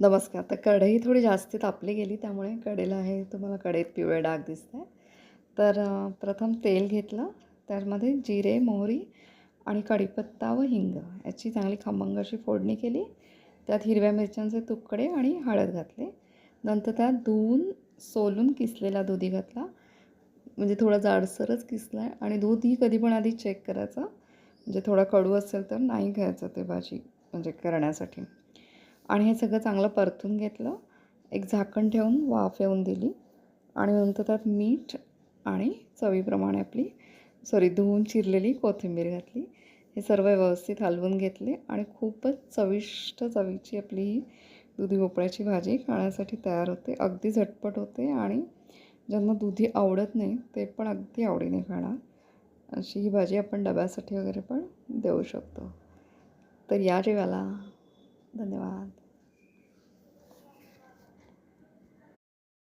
नमस्कार. तर कढई थोडी जास्त तापली गेली त्यामुळे कडेला हे तुम्हाला कढईत पिवळे डाग दिसत आहे तर प्रथम तेल घेतलं त्यामध्ये जिरे मोहरी आणि कढीपत्ता व हिंग याची चांगली खमंग अशी फोडणी केली. त्यात हिरव्या मिरच्यांचे तुकडे आणि हळद घातले. नंतर त्यात धुवून सोलून किसलेला दुधी घातला. म्हणजे थोडा जाडसरच किसला आहे आणि दूधही कधी पण आधी चेक करायचं. म्हणजे थोडा कडू असेल तर नाही घ्यायचं ते भाजी म्हणजे करण्यासाठी. आणि हे सगळं चांगलं परतून घेतलं. एक झाकण ठेवून वाफ येऊन दिली. आणि नंतर त्यात मीठ आणि चवीप्रमाणे आपली सॉरी धुवून चिरलेली कोथिंबीर घातली. हे सर्व व्यवस्थित हलवून घेतले आणि खूपच चविष्ट चवीची आपली ही दुधी भोपळ्याची भाजी खाण्यासाठी तयार होते. अगदी झटपट होते आणि ज्यांना दुधी आवडत नाही ते पण अगदी आवडीने खाणार. अशी ही भाजी आपण डब्यासाठी वगैरे पण देऊ शकतो. तर या जेवाला धन्यवाद.